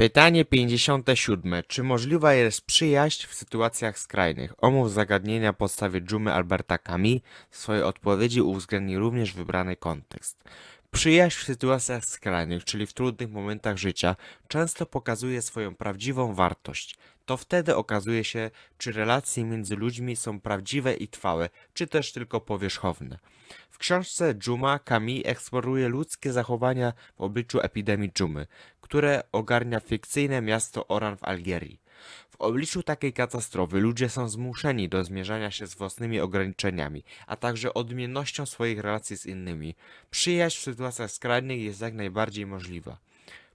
Pytanie 57. Czy możliwa jest przyjaźń w sytuacjach skrajnych? Omów zagadnienia podstawie dżumy Alberta Camus. W swojej odpowiedzi uwzględni również wybrany kontekst. Przyjaźń w sytuacjach skrajnych, czyli w trudnych momentach życia, często pokazuje swoją prawdziwą wartość. To wtedy okazuje się, czy relacje między ludźmi są prawdziwe i trwałe, czy też tylko powierzchowne. W książce Dżuma Kami eksploruje ludzkie zachowania w obliczu epidemii dżumy, które ogarnia fikcyjne miasto Oran w Algierii. Obliczu takiej katastrofy ludzie są zmuszeni do zmierzania się z własnymi ograniczeniami, a także odmiennością swoich relacji z innymi. Przyjaźń w sytuacjach skrajnych jest jak najbardziej możliwa.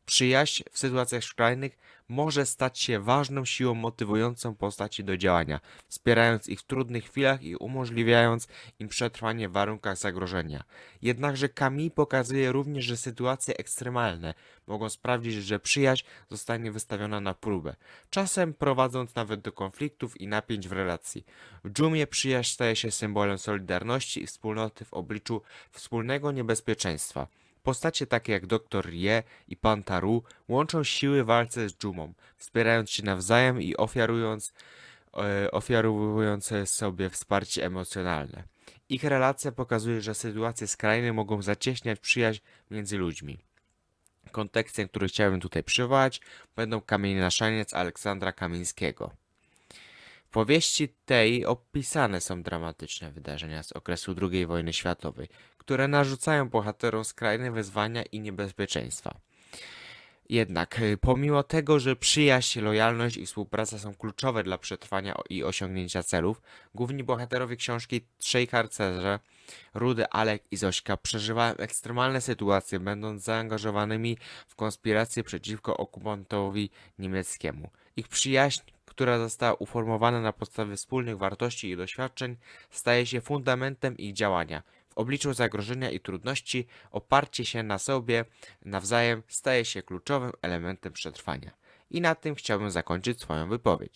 Przyjaźń w sytuacjach skrajnych może stać się ważną siłą motywującą postaci do działania, wspierając ich w trudnych chwilach i umożliwiając im przetrwanie w warunkach zagrożenia. Jednakże Kami pokazuje również, że sytuacje ekstremalne mogą sprawić, że przyjaźń zostanie wystawiona na próbę, czasem prowadząc nawet do konfliktów i napięć w relacji. W dżumie przyjaźń staje się symbolem solidarności i wspólnoty w obliczu wspólnego niebezpieczeństwa. Postacie takie jak dr Rie i pan Taru łączą siły w walce z dżumą, wspierając się nawzajem i ofiarując, e, ofiarując sobie wsparcie emocjonalne. Ich relacja pokazuje, że sytuacje skrajne mogą zacieśniać przyjaźń między ludźmi. Kontekstem, który chciałbym tutaj przywołać, będą Kamienie na szaniec Aleksandra Kamińskiego. W powieści tej opisane są dramatyczne wydarzenia z okresu II wojny światowej, które narzucają bohaterom skrajne wyzwania i niebezpieczeństwa. Jednak, y, pomimo tego, że przyjaźń, lojalność i współpraca są kluczowe dla przetrwania i osiągnięcia celów, główni bohaterowie książki Trzej Harcerze, Rudy, Alek i Zośka przeżywają ekstremalne sytuacje, będąc zaangażowanymi w konspirację przeciwko okupantowi niemieckiemu. Ich przyjaźń, która została uformowana na podstawie wspólnych wartości i doświadczeń, staje się fundamentem ich działania. W obliczu zagrożenia i trudności oparcie się na sobie nawzajem staje się kluczowym elementem przetrwania. I na tym chciałbym zakończyć swoją wypowiedź.